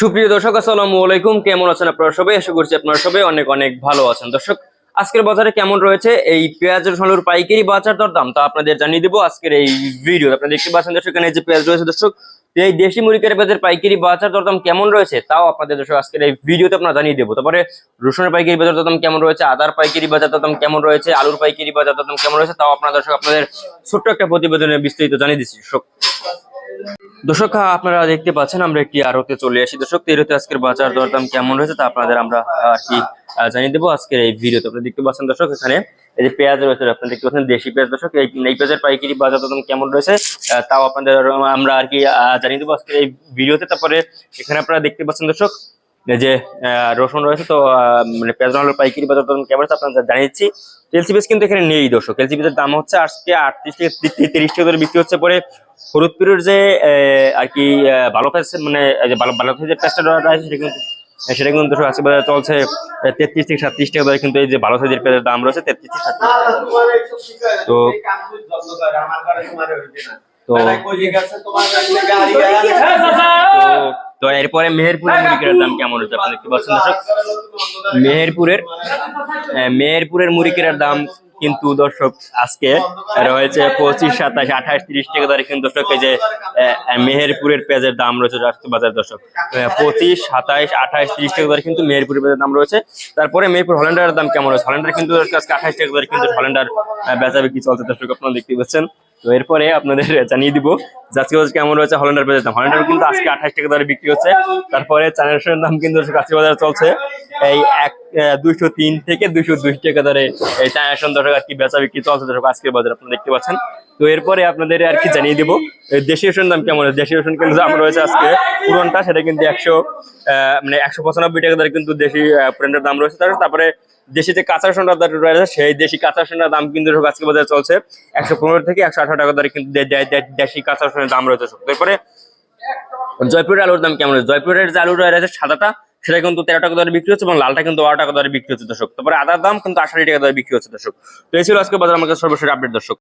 সুপ্রিয় দর্শক, আসসালামু আলাইকুম। কেমন আছেন আপনারা সবাই? আশা করছি আপনারা সবাই অনেক অনেক ভালো আছেন। দর্শক, আজকের বাজারে কেমন রয়েছে? এই পেঁয়াজ রসুনের পাইকারি বাজার দর দাম তা আপনাদের জানিয়ে দেবো আজকের এই ভিডিও। আপনারা দেখতে পাচ্ছেন দর্শক, এখানে যে পেঁয়াজ রয়েছে দর্শক, এই দেশি মুরগির পেঁয়াজের পাইকারি বাজার দরদাম কেমন রয়েছে তাও আপনাদের দর্শক আজকের এই ভিডিওতে আপনারা জানিয়ে দেবো। তারপরে রসুনের পাইকারি বাজার দরদাম কেমন রয়েছে? আদার পাইকারি বাজার দরদাম কেমন রয়েছে? আলুর পাইকারি বাজার দরদাম কেমন রয়েছে তাও আপনারা দর্শক আপনাদের ছোট্ট একটা প্রতিবেদনে বিস্তারিত জানিয়ে দিচ্ছি। দর্শক দর্শক আপনারা দেখতে পাচ্ছেন আমরা একটি আরতে চলে আসি। দর্শক তেরোতে আজকের বাজার দরদাম কেমন রয়েছে তা আপনাদের আমরা আর কি জানিয়ে দেবো আজকের এই ভিডিওতে। আপনারা দেখতে পাচ্ছেন দর্শক, এখানে এই যে পেঁয়াজ রয়েছে, আপনারা দেখতে পাচ্ছেন দেশি পেঁয়াজ। দর্শক, এই পেঁয়াজের পাইকারি বাজার দরদাম কেমন রয়েছে তাও আপনাদের আমরা আর কি জানিয়ে দেবো আজকের এই ভিডিওতে। তারপরে এখানে আপনারা দেখতে পাচ্ছেন দর্শক যে রসুন রয়েছে তো মানে পেঁয়াজ রসুনের পাইকারি বাজার দরদাম কেমন আছে আপনাদের জানিয়েছি এলসি পেঁয়াজ কিন্তু এখানে নেই দর্শক এলসি পেঁয়াজের দাম হচ্ছে আজকে আটত্রিশ থেকে তিরিশ টাকা করে বিক্রি হচ্ছে পরে ফরিদপুরের যে আহ, আর কি ভালো পেঁয়াজ মানে ভালো ভালো পেঁয়াজের পেঁয়াজটা রয়েছে সেটা কিন্তু সেটা কিন্তু দর্শক আজকে বাজারে চলছে তেত্রিশ থেকে সাতত্রিশ টাকা করে কিন্তু এই যে ভালো সাইজের পেঁয়াজের দাম রয়েছে তেত্রিশ থেকে সাতত্রিশ তো তো তো- এরপরে মেহেরপুরের মুড়িকের দাম কেমন হচ্ছে আপনি দেখতে বলছেন দর্শক? মেহেরপুরের মেহেরপুরের মুড়িকের দাম কিন্তু দর্শক আজকে রয়েছে পঁচিশ সাতাশ আঠাশ তিরিশ টাকা ধরে কিন্তু দর্শক এই যে মেহেরপুরের পেঁয়াজের দাম রয়েছে রাষ্ট্র বাজার দর্শক। পঁচিশ সাতাশ আঠাশ তিরিশ টাকা ধরে কিন্তু মেহেরপুরের পেঁয়াজের দাম রয়েছে। তারপরে মেহেরপুর হল্যান্ডারের দাম কেমন রয়েছে? হল্যান্ডার কিন্তু আজকে আঠাশ টাকা ধরে কিন্তু হল্যান্ডার আহ, বেচা বিক্রি চলছে দর্শক আপনারা দেখতে পাচ্ছেন। তো এরপরে আপনাদের জানিয়ে দিব আজকে আজকে কেমন রয়েছে হল্যান্ডার বাজার দাম। কিন্তু আজকে আঠাশ টাকা দরে বিক্রি হচ্ছে। তারপরে চায়নার দাম কিন্তু কাছে বাজার চলছে। এই এক দুইশো তিন থেকে দুইশো দুই টাকা ধরে এই চায়নার দর্শক আর কি বেচা বিক্রি চলছে দর্শক, আজকের বাজারে আপনারা দেখতে পাচ্ছেন। তো এরপরে আপনাদের আর কি জানিয়ে দিব, এই দেশি রসুন দাম কেমন? দেশীয় রসুন কিন্তু দাম রয়েছে আজকে পুরনটা, সেটা কিন্তু একশো মানে একশো পঁচানব্বই টাকা ধরে কিন্তু দেশি পুরনটার দাম রয়েছে। তারপরে দেশি যে কাঁচা দাম রয়েছে, সেই দেশি কাঁচা সোনার দাম কিন্তু আজকে বাজারে চলছে একশো পনেরো থেকে একশো আঠারো টাকা ধরে কিন্তু দেশি কাঁচা রসুনের দাম রয়েছে। এরপরে জয়পুরের আলুর দাম কেমন? জয়পুরের যে আলু রয়েছে সাদাটা সেটা কিন্তু তেরো টাকা দরে বিক্রি হচ্ছে এবং লালটা কিন্তু বারো টাকা দরে বিক্রি হচ্ছে, দর্শক। তারপরে আদার দাম কিন্তু আঠারো টাকা দরে বিক্রি হচ্ছে, দর্শক। তো এই ছিল আজকে বাজার আমাকে সর্বশেষ আপডেট দর্শক।